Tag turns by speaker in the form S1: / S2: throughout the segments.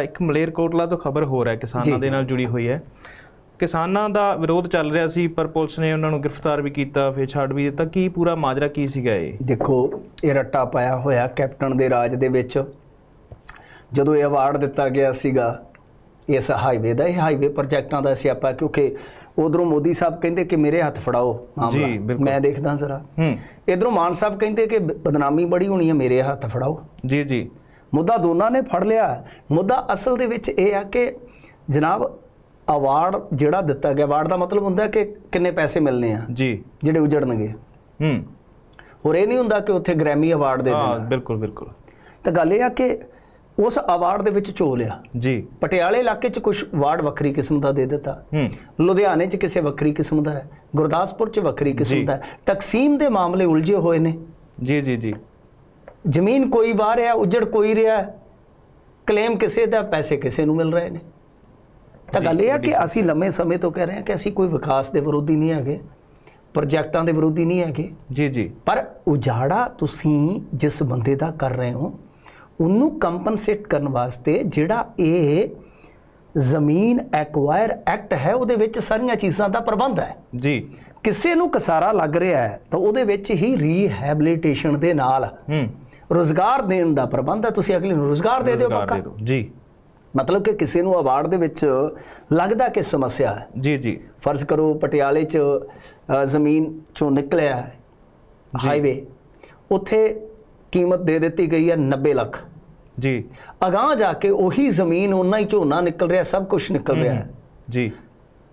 S1: ਇੱਕ ਮਲੇਰਕੋਟਲਾ ਤੋਂ ਖਬਰ ਹੋ ਰਿਹਾ ਕਿਸਾਨਾਂ ਦੇ ਨਾਲ ਜੁੜੀ ਹੋਈ ਹੈ। ਕਿਸਾਨਾਂ ਦਾ ਵਿਰੋਧ ਚੱਲ ਰਿਹਾ ਸੀ ਪਰ ਪੁਲਿਸ ਨੇ ਉਹਨਾਂ ਨੂੰ ਗ੍ਰਿਫਤਾਰ ਵੀ ਕੀਤਾ ਫਿਰ ਛੱਡ ਵੀ ਦਿੱਤਾ। ਕੀ ਪੂਰਾ ਮਾਜਰਾ ਕੀ ਸੀਗਾ ਇਹ?
S2: ਦੇਖੋ ਇਹ ਰੱਟਾ ਪਾਇਆ ਹੋਇਆ ਕੈਪਟਨ ਦੇ ਰਾਜ ਦੇ ਵਿੱਚ। ਜਦੋਂ ਇਹ ਅਵਾਰਡ ਦਿੱਤਾ ਗਿਆ ਸੀਗਾ ਇਸ ਹਾਈਵੇ ਦਾ ਇਹ ਹਾਈਵੇ ਪ੍ਰੋਜੈਕਟਾਂ ਦਾ ਸਿਆਪਾ ਕਿਉਂਕਿ ਉਧਰੋਂ ਮੋਦੀ ਸਾਹਿਬ ਕਹਿੰਦੇ ਕਿ ਮੇਰੇ ਹੱਥ ਫੜਾਓ
S1: ਜੀ,
S2: ਮਾਮਲਾ। ਮੈਂ ਦੇਖਦਾ ਜ਼ਰਾ।
S1: ਹੂੰ।
S2: ਇਧਰੋਂ ਮਾਨ ਸਾਹਿਬ ਕਹਿੰਦੇ ਕਿ ਬਦਨਾਮੀ ਬੜੀ ਹੋਣੀ ਹੈ ਮੇਰੇ ਹੱਥ ਫੜਾਓ।
S1: ਜੀ ਜੀ।
S2: ਮੁੱਦਾ ਦੋਨਾਂ ਨੇ ਫੜ ਲਿਆ। ਮੁੱਦਾ ਅਸਲ ਦੇ ਵਿੱਚ ਇਹ ਆ ਕਿ ਜਨਾਬ ਅਵਾਰਡ ਜਿਹੜਾ ਦਿੱਤਾ ਗਿਆ ਅਵਾਰਡ ਦਾ ਮਤਲਬ ਹੁੰਦਾ ਕਿ ਕਿੰਨੇ ਪੈਸੇ ਮਿਲਨੇ ਆ
S1: ਜੀ।
S2: ਜਿਹੜੇ ਉਜੜਨਗੇ।
S1: ਹੂੰ।
S2: ਹੋਰ ਇਹ ਨਹੀਂ ਹੁੰਦਾ ਕਿ ਉੱਥੇ ਗ੍ਰੈਮੀ ਅਵਾਰਡ ਦੇ
S1: ਹਾਂ
S2: ਦੇਣਾ।
S1: ਬਿਲਕੁਲ ਬਿਲਕੁਲ।
S2: ਤਾਂ ਗੱਲ ਇਹ ਆ ਕਿ ਉਸ ਅਵਾਰਡ ਦੇ ਵਿੱਚ ਝੋ ਲਿਆ
S1: ਜੀ।
S2: ਪਟਿਆਲੇ ਇਲਾਕੇ 'ਚ ਕੁਝ ਅਵਾਰਡ ਵੱਖਰੀ ਕਿਸਮ ਦਾ ਦੇ ਦਿੱਤਾ।
S1: ਹੂੰ।
S2: ਲੁਧਿਆਣੇ 'ਚ ਕਿਸੇ ਵੱਖਰੀ ਕਿਸਮ ਦਾ ਹੈ। ਗੁਰਦਾਸਪੁਰ 'ਚ ਵੱਖਰੀ। ਕਿਸਮ ਦਾ ਹੈ। ਤਕਸੀਮ ਦੇ ਮਾਮਲੇ ਉਲਝੇ ਹੋਏ ਨੇ।
S1: ਜੀ ਜੀ ਜੀ।
S2: ਜ਼ਮੀਨ ਕੋਈ ਵਾਹ ਰਿਹਾ ਉਜੜ ਕੋਈ ਰਿਹਾ ਕਲੇਮ ਕਿਸੇ ਦਾ ਪੈਸੇ ਕਿਸੇ ਨੂੰ ਮਿਲ ਰਹੇ ਨੇ। ਤਾਂ ਗੱਲ ਇਹ ਆ ਕਿ ਅਸੀਂ ਲੰਮੇ ਸਮੇਂ ਤੋਂ ਕਹਿ ਰਹੇ ਹਾਂ ਕਿ ਅਸੀਂ ਕੋਈ ਵਿਕਾਸ ਦੇ ਵਿਰੋਧੀ ਨਹੀਂ ਹੈਗੇ ਪ੍ਰੋਜੈਕਟਾਂ ਦੇ ਵਿਰੋਧੀ ਨਹੀਂ ਹੈਗੇ।
S1: ਜੀ ਜੀ।
S2: ਪਰ ਉਜਾੜਾ ਤੁਸੀਂ ਜਿਸ ਬੰਦੇ ਦਾ ਕਰ ਰਹੇ ਹੋ ਉਹਨੂੰ ਕੰਪਨਸੇਟ ਕਰਨ ਵਾਸਤੇ ਜਿਹੜਾ ਇਹ ਜ਼ਮੀਨ ਐਕਵਾਇਰ ਐਕਟ ਹੈ ਉਹਦੇ ਵਿੱਚ ਸਾਰੀਆਂ ਚੀਜ਼ਾਂ ਦਾ ਪ੍ਰਬੰਧ ਹੈ।
S1: ਜੀ।
S2: ਕਿਸੇ ਨੂੰ ਕਸਾਰਾ ਲੱਗ ਰਿਹਾ ਹੈ ਤਾਂ ਉਹਦੇ ਵਿੱਚ ਹੀ ਰੀਹੈਬਿਲਿਟੇਸ਼ਨ ਦੇ ਨਾਲ
S1: ਹੂੰ।
S2: ਰੋਜ਼ਗਾਰ ਦੇਣ ਦਾ ਪ੍ਰਬੰਧ ਹੈ ਤੁਸੀਂ ਅਗਲੇ ਨੂੰ ਰੋਜ਼ਗਾਰ ਦੇ ਦਿਓ ਪੱਕਾ।
S1: ਜੀ।
S2: ਮਤਲਬ ਕਿ ਕਿਸੇ ਨੂੰ ਅਵਾਰਡ ਦੇ ਵਿੱਚ ਲੱਗਦਾ ਕਿ ਸਮੱਸਿਆ ਹੈ।
S1: ਜੀ ਜੀ।
S2: ਫਰਜ਼ ਕਰੋ ਪਟਿਆਲੇ 'ਚ ਜ਼ਮੀਨ ਚੋਂ ਨਿਕਲਿਆ। ਹਾਈਵੇ ਉੱਥੇ ਕੀਮਤ ਦੇ ਦਿੱਤੀ ਗਈ ਹੈ 90 ਲੱਖ।
S1: ਜੀ।
S2: ਅਗਾਂਹ ਜਾ ਕੇ ਉਹੀ ਜ਼ਮੀਨ ਉਹਨਾਂ ਹੀ ਝੋਨਾ ਨਿਕਲ ਰਿਹਾ ਸਭ ਕੁਝ ਨਿਕਲ ਰਿਹਾ ਹੈ।
S1: ਜੀ।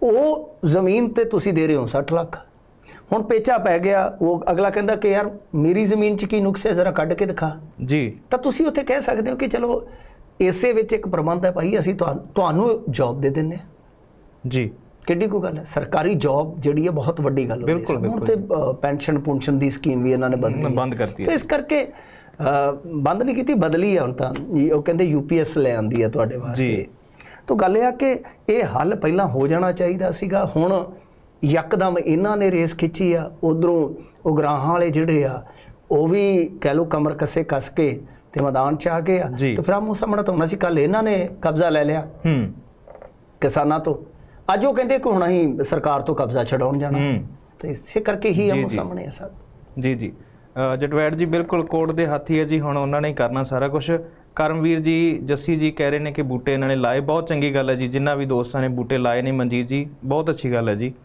S2: ਉਹ ਜ਼ਮੀਨ ਤੇ ਤੁਸੀਂ ਦੇ ਰਹੇ ਹੋ 60 ਲੱਖ। ਹੁਣ ਪੇਚਾ ਪੈ ਗਿਆ ਉਹ ਅਗਲਾ ਕਹਿੰਦਾ ਕਿ ਯਾਰ ਮੇਰੀ ਜ਼ਮੀਨ 'ਚ ਕੀ ਨੁਕਸ ਹੈ ਜ਼ਰਾ ਕੱਢ ਕੇ ਦਿਖਾ।
S1: ਜੀ।
S2: ਤਾਂ ਤੁਸੀਂ ਉੱਥੇ ਕਹਿ ਸਕਦੇ ਹੋ ਕਿ ਚਲੋ ਇਸੇ ਵਿੱਚ ਇੱਕ ਪ੍ਰਬੰਧ ਹੈ ਭਾਈ ਅਸੀਂ ਤੁਹਾਨੂੰ ਜੌਬ ਦੇ ਦਿੰਨੇ
S1: ਜੀ।
S2: ਕਿੱਡੀ ਕੋ ਗੱਲ ਹੈ? ਸਰਕਾਰੀ ਜੌਬ ਜਿਹੜੀ ਹੈ ਬਹੁਤ ਵੱਡੀ ਗੱਲ ਹੈ। ਹੁਣ ਤੇ ਪੈਨਸ਼ਨ ਪੁੰਸ਼ਨ ਦੀ ਸਕੀਮ ਵੀ ਇਹਨਾਂ ਨੇ।
S1: ਬੰਦ ਕਰਤੀ ਹੈ।
S2: ਇਸ ਕਰਕੇ ਬੰਦ ਨਹੀਂ ਕੀਤੀ ਬਦਲੀ ਹੈ ਹੁਣ ਤਾਂ। ਉਹ ਕਹਿੰਦੇ ਯੂਪੀਐਸ ਲੈ ਆਂਦੀ ਹੈ ਤੁਹਾਡੇ ਵਾਸਤੇ।
S1: ਜੀ।
S2: ਤਾਂ ਗੱਲ ਇਹ ਆ ਕਿ ਇਹ ਹੱਲ ਪਹਿਲਾਂ ਹੋ ਜਾਣਾ ਚਾਹੀਦਾ ਸੀਗਾ। ਹੁਣ ਯਕਦਮ ਇਹਨਾਂ ਨੇ ਰੇਸ ਖਿੱਚੀ ਆ ਉਧਰੋਂ ਉਗਰਾਹਾਂ ਵਾਲੇ ਜਿਹੜੇ ਆ ਉਹ ਵੀ ਕਹਿ ਲੋ ਕਮਰ ਕੱਸੇ ਕੱਸ ਕੇ ਤੇ ਮੈਦਾਨ ਚ ਆ ਗਏ ਆ। ਤੇ ਫਿਰ ਆਮੋ ਸਾਹਮਣਾ ਤਾਂ ਹੋਣਾ ਸੀ ਕੱਲ ਇਹਨਾਂ ਨੇ ਕਬਜ਼ਾ ਲੈ ਲਿਆ।
S1: ਹੂੰ।
S2: ਕਿਸਾਨਾਂ ਤੋਂ। ਅੱਜ ਉਹ ਕਹਿੰਦੇ ਕਿ ਹੁਣ ਅਸੀਂ ਸਰਕਾਰ ਤੋਂ ਕਬਜ਼ਾ ਛਡਾਉਣ ਜਾਣਾ।
S1: ਹੂੰ।
S2: ਤੇ ਇਸੇ ਕਰਕੇ ਹੀ ਆਮੋ। ਸਾਹਮਣੇ ਆ ਸਭ।
S1: ਜੀ ਜੀ। ਜਟਵੈੜ ਜੀ ਬਿਲਕੁਲ ਕੋਰਟ ਦੇ ਹੱਥੀ ਹੈ ਜੀ ਹੁਣ ਉਹਨਾਂ ਨੇ ਹੀ ਕਰਨਾ ਸਾਰਾ ਕੁਝ ਕਰਮਵੀਰ ਜੀ ਜੱਸੀ ਜੀ ਕਹਿ ਰਹੇ ਨੇ ਕਿ ਬੂਟੇ ਇਹਨਾਂ ਨੇ ਲਾਏ। ਬਹੁਤ ਚੰਗੀ ਗੱਲ ਹੈ ਜੀ ਜਿਨ੍ਹਾਂ ਵੀ ਦੋਸਤਾਂ ਨੇ ਬੂਟੇ ਲਾਏ ਨੇ ਮਨਜੀਤ ਜੀ ਬਹੁਤ ਅੱਛੀ ਗੱਲ ਹੈ ਜੀ।